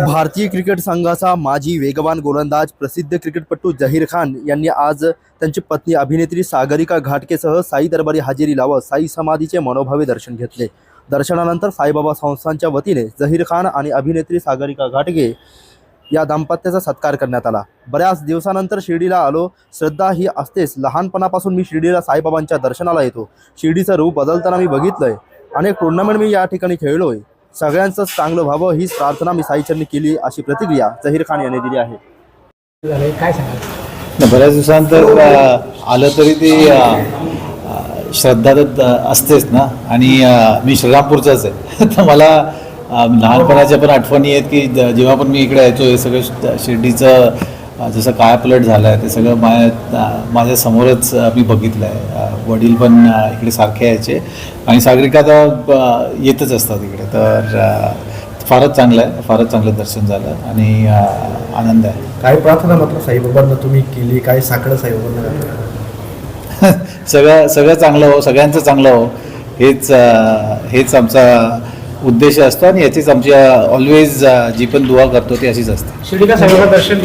भारतीय क्रिकेट संघाचा माजी वेगवान गोलंदाज प्रसिद्ध क्रिकेटपटू जहीर खान यांनी आज त्यांची पत्नी अभिनेत्री सागरिका घाटकेसह साई दरबारी हजेरी लावत साई समाधीचे मनोभावे दर्शन घेतले. दर्शनानंतर साईबाबा संस्थांच्या वतीने जहीर खान आणि अभिनेत्री सागरिका घाटगे या दाम्पत्याचा सत्कार करण्यात आला. बऱ्याच दिवसानंतर शिर्डीला आलो. श्रद्धा ही असतेच. लहानपणापासून मी शिर्डीला साईबाबांच्या दर्शनाला येतो. शिर्डीचं रूप बदलताना मी बघितलंय. अनेक टुर्नामेंट मी या ठिकाणी खेळलोय. सगळ्यांचंच चांगलं व्हावं हीच प्रार्थना मी साईचरणी केली अशी प्रतिक्रिया जहीर खान यांनी दिली आहे. काय सांगाल? नाही, बऱ्याच दिवसानंतर आलं तरी ती श्रद्धा तर असतेच ना. आणि मी श्रीरामपूरचाच आहे. तर मला लहानपणाच्या पण आठवणी आहेत की जेव्हा पण मी इकडे यायचो हे सगळं शिर्डीचं जसं कायापलट झालं आहे ते सगळं माझ्या अ, माझ्यासमोरच अ, मी बघितलं आहे वडील पण इकडे सारखे यायचे. आणि सागरिका तर अ, येतच असतात इकडे. तर फारच चांगलं आहे. फारच चांगलं दर्शन झालं. आणि आनंद आहे. काय प्रार्थना मात्र साईबाबांना तुम्ही केली? काय साकडं साईबाबांना? सगळं सगळं चांगलं हो. सगळ्यांचं चांगलं हो. हेच हेच आमचा उद्देश असतो. आणि याचीच आमची ऑलवेज जी पण दुवा करतो ती अशीच असते. शिर्डीला साईबाबा दर्शन